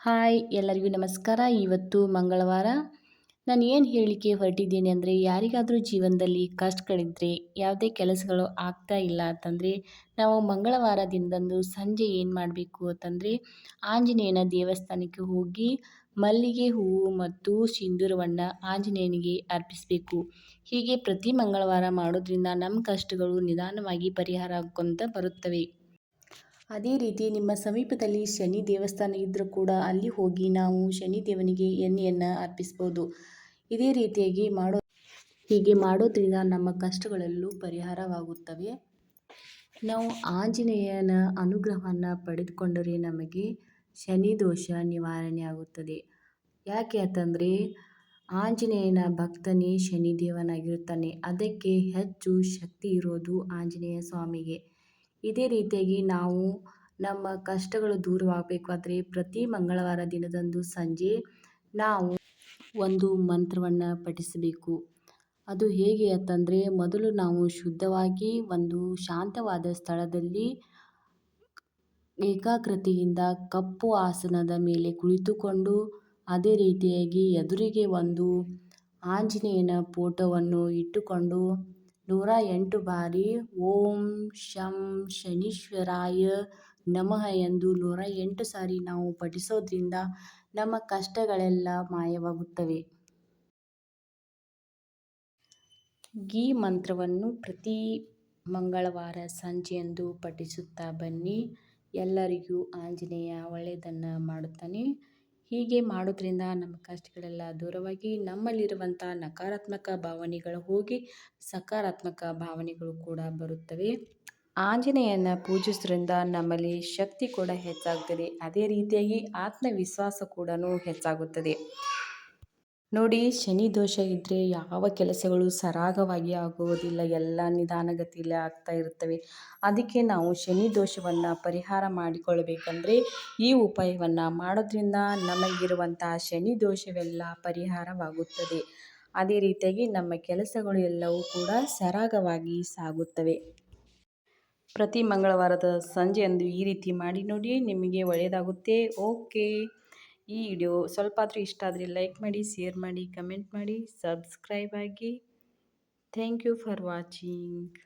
Hi, ಎಲ್ಲರಿಗೂ ನಮಸ್ಕಾರ. ಇವತ್ತು ಮಂಗಳವಾರ. ನಾನು ಏನು ಹೇಳಿಕೆ ಹೊರಟಿದ್ದೀನಿ ಅಂದರೆ, ಯಾರಿಗಾದರೂ ಜೀವನದಲ್ಲಿ ಕಷ್ಟಗಳಿದ್ದರೆ ಯಾವುದೇ ಕೆಲಸಗಳು ಆಗ್ತಾ ಇಲ್ಲ ಅಂತಂದರೆ, ನಾವು ಮಂಗಳವಾರ ದಿನದಂದು ಸಂಜೆ ಏನು ಮಾಡಬೇಕು ಅಂತಂದರೆ, ಆಂಜನೇಯನ ದೇವಸ್ಥಾನಕ್ಕೆ ಹೋಗಿ ಮಲ್ಲಿಗೆ ಹೂವು ಮತ್ತು ಸಿಂಧೂರವನ್ನು ಆಂಜನೇಯನಿಗೆ ಅರ್ಪಿಸಬೇಕು. ಹೀಗೆ ಪ್ರತಿ ಮಂಗಳವಾರ ಮಾಡೋದ್ರಿಂದ ನಮ್ಮ ಕಷ್ಟಗಳು ನಿಧಾನವಾಗಿ ಪರಿಹಾರ ಆಕ್ಕೊಂತ ಬರುತ್ತವೆ. ಅದೇ ರೀತಿ ನಿಮ್ಮ ಸಮೀಪದಲ್ಲಿ ಶನಿ ದೇವಸ್ಥಾನ ಇದ್ದರೂ ಕೂಡ ಅಲ್ಲಿ ಹೋಗಿ ನಾವು ಶನಿ ದೇವನಿಗೆ ಎಣ್ಣೆಯನ್ನು ಅರ್ಪಿಸ್ಬೋದು. ಇದೇ ರೀತಿಯಾಗಿ ಮಾಡೋ, ಹೀಗೆ ಮಾಡೋದ್ರಿಂದ ನಮ್ಮ ಕಷ್ಟಗಳಲ್ಲೂ ಪರಿಹಾರವಾಗುತ್ತವೆ. ನಾವು ಆಂಜನೇಯನ ಅನುಗ್ರಹವನ್ನು ಪಡೆದುಕೊಂಡರೆ ನಮಗೆ ಶನಿ ದೋಷ ನಿವಾರಣೆ ಆಗುತ್ತದೆ. ಯಾಕೆ ಅಂತಂದರೆ, ಆಂಜನೇಯನ ಭಕ್ತನೇ ಶನಿದೇವನಾಗಿರುತ್ತಾನೆ. ಅದಕ್ಕೆ ಹೆಚ್ಚು ಶಕ್ತಿ ಇರೋದು ಆಂಜನೇಯ ಸ್ವಾಮಿಗೆ. ಇದೇ ರೀತಿಯಾಗಿ ನಾವು ನಮ್ಮ ಕಷ್ಟಗಳು ದೂರವಾಗಬೇಕು. ಆದರೆ ಪ್ರತಿ ಮಂಗಳವಾರ ದಿನದಂದು ಸಂಜೆ ನಾವು ಒಂದು ಮಂತ್ರವನ್ನು ಪಠಿಸಬೇಕು. ಅದು ಹೇಗೆ ಅಂತಂದರೆ, ಮೊದಲು ನಾವು ಶುದ್ಧವಾಗಿ ಒಂದು ಶಾಂತವಾದ ಸ್ಥಳದಲ್ಲಿ ಏಕಾಗ್ರತೆಯಿಂದ ಕಪ್ಪು ಆಸನದ ಮೇಲೆ ಕುಳಿತುಕೊಂಡು, ಅದೇ ರೀತಿಯಾಗಿ ಎದುರಿಗೆ ಒಂದು ಆಂಜನೇಯನ ಫೋಟೋವನ್ನು ಇಟ್ಟುಕೊಂಡು ನೂರ ಎಂಟು ಬಾರಿ ಓಂ ಶಂ ಶನೀಶ್ವರಾಯ ನಮಃ ಎಂದು ನೂರ ಎಂಟು ಸಾರಿ ನಾವು ಪಠಿಸೋದ್ರಿಂದ ನಮ್ಮ ಕಷ್ಟಗಳೆಲ್ಲ ಮಾಯವಾಗುತ್ತವೆ. ಈ ಮಂತ್ರವನ್ನು ಪ್ರತಿ ಮಂಗಳವಾರ ಸಂಜೆಯಂದು ಪಠಿಸುತ್ತಾ ಬನ್ನಿ. ಎಲ್ಲರಿಗೂ ಆಂಜನೇಯ ಒಳ್ಳೆಯದನ್ನು ಮಾಡುತ್ತಾನೆ. ಹೀಗೆ ಮಾಡೋದ್ರಿಂದ ನಮ್ಮ ಕಷ್ಟಗಳೆಲ್ಲ ದೂರವಾಗಿ ನಮ್ಮಲ್ಲಿರುವಂಥ ನಕಾರಾತ್ಮಕ ಭಾವನೆಗಳು ಹೋಗಿ ಸಕಾರಾತ್ಮಕ ಭಾವನೆಗಳು ಕೂಡ ಬರುತ್ತವೆ. ಆಂಜನೇಯನ ಪೂಜಿಸೋದ್ರಿಂದ ನಮ್ಮಲ್ಲಿ ಶಕ್ತಿ ಕೂಡ ಹೆಚ್ಚಾಗ್ತದೆ. ಅದೇ ರೀತಿಯಾಗಿ ಆತ್ಮವಿಶ್ವಾಸ ಕೂಡ ಹೆಚ್ಚಾಗುತ್ತದೆ. ನೋಡಿ, ಶನಿ ದೋಷ ಇದ್ದರೆ ಯಾವ ಕೆಲಸಗಳು ಸರಾಗವಾಗಿ ಆಗುವುದಿಲ್ಲ, ಎಲ್ಲ ನಿಧಾನಗತಿಯಲ್ಲಿ ಆಗ್ತಾ ಇರ್ತವೆ ಅದಕ್ಕೆ ನಾವು ಶನಿ ದೋಷವನ್ನು ಪರಿಹಾರ ಮಾಡಿಕೊಳ್ಳಬೇಕಂದ್ರೆ ಈ ಉಪಾಯವನ್ನು ಮಾಡೋದ್ರಿಂದ ನಮಗಿರುವಂತಹ ಶನಿ ದೋಷವೆಲ್ಲ ಪರಿಹಾರವಾಗುತ್ತದೆ. ಅದೇ ರೀತಿಯಾಗಿ ನಮ್ಮ ಕೆಲಸಗಳು ಎಲ್ಲವೂ ಕೂಡ ಸರಾಗವಾಗಿ ಸಾಗುತ್ತವೆ. ಪ್ರತಿ ಮಂಗಳವಾರದ ಸಂಜೆಯಂದು ಈ ರೀತಿ ಮಾಡಿ ನೋಡಿ, ನಿಮಗೆ ಒಳ್ಳೆಯದಾಗುತ್ತೆ. ಓಕೆ. ಈ ವಿಡಿಯೋ ಸ್ವಲ್ಪ ಆದರೂ ಇಷ್ಟ ಆದರೆ ಲೈಕ್ ಮಾಡಿ, ಶೇರ್ ಮಾಡಿ, ಕಮೆಂಟ್ ಮಾಡಿ, ಸಬ್ಸ್ಕ್ರೈಬ್ ಆಗಿ. Thank you for watching.